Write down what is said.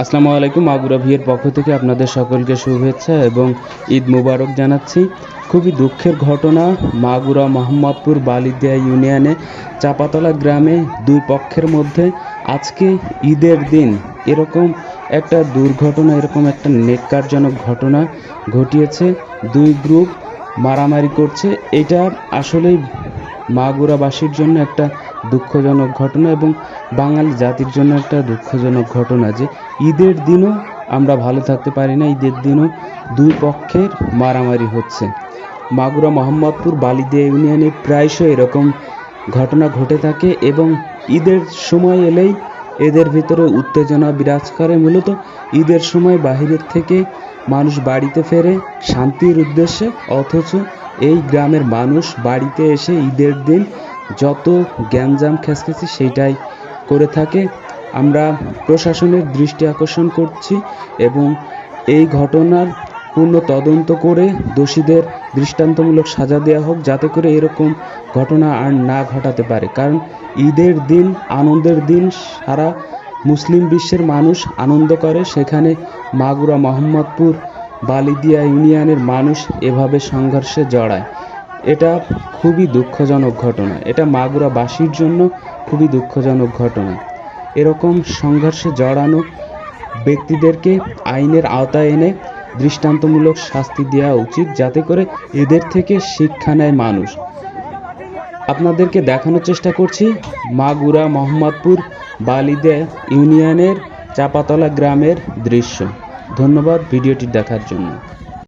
আসসালামু আলাইকুম মাগুরা ভিয়ের পক্ষ থেকে আপনাদের সকলকে শুভেচ্ছা এবং ঈদ মুবারক জানাচ্ছি। খুবই দুঃখের ঘটনা, মাগুরা মোহাম্মদপুর বালিদিয়া ইউনিয়নে চাপাতলা গ্রামে দুই পক্ষের মধ্যে আজকে ঈদের দিন এরকম একটা দুর্ঘটনা, এরকম একটা নেককারজনক ঘটনা ঘটিয়েছে। দুই গ্রুপ মারামারি করছে। এটা আসলেই মাগুরাবাসীর জন্য একটা দুঃখজনক ঘটনা এবং বাঙালি জাতির জন্য একটা দুঃখজনক ঘটনা যে ঈদের দিনও আমরা ভালো থাকতে পারি না, ঈদের দিনও দুই পক্ষের মারামারি হচ্ছে। মাগুরা মোহাম্মদপুর বালিদিয়া ইউনিয়নে প্রায়শই এরকম ঘটনা ঘটে থাকে এবং ঈদের সময় এলেই এদের ভিতরে উত্তেজনা বিরাজ করে। মূলত ঈদের সময় বাহিরের থেকে মানুষ বাড়িতে ফেরে শান্তির উদ্দেশ্যে, অথচ এই গ্রামের মানুষ বাড়িতে এসে ঈদের দিন যত গ্যাঞ্জাম খেসখেসি সেইটাই করে থাকে। আমরা প্রশাসনের দৃষ্টি আকর্ষণ করছি এবং এই ঘটনার পূর্ণ তদন্ত করে দোষীদের দৃষ্টান্তমূলক সাজা দেওয়া হোক, যাতে করে এরকম ঘটনা আর না ঘটাতে পারে। কারণ ঈদের দিন, আনন্দের দিন সারা মুসলিম বিশ্বের মানুষ আনন্দ করে। সেখানে মাগুরা মোহাম্মদপুর, বালিদিয়া ইউনিয়নের মানুষ এভাবে সংঘর্ষে জড়ায়। এটা খুবই দুঃখজনক ঘটনা। এটা মাগুরাবাসীর জন্য খুবই দুঃখজনক ঘটনা। এরকম সংঘর্ষে জড়ানো ব্যক্তিদেরকে আইনের আওতায় এনে দৃষ্টান্তমূলক শাস্তি দেওয়া উচিত যাতে করে এদের থেকে শিক্ষা নেয় মানুষ। আপনাদেরকে দেখানোর চেষ্টা করছি মাগুরা মোহাম্মদপুর বালিদে ইউনিয়নের চাপাতলা গ্রামের দৃশ্য। ধন্যবাদ ভিডিওটি দেখার জন্য।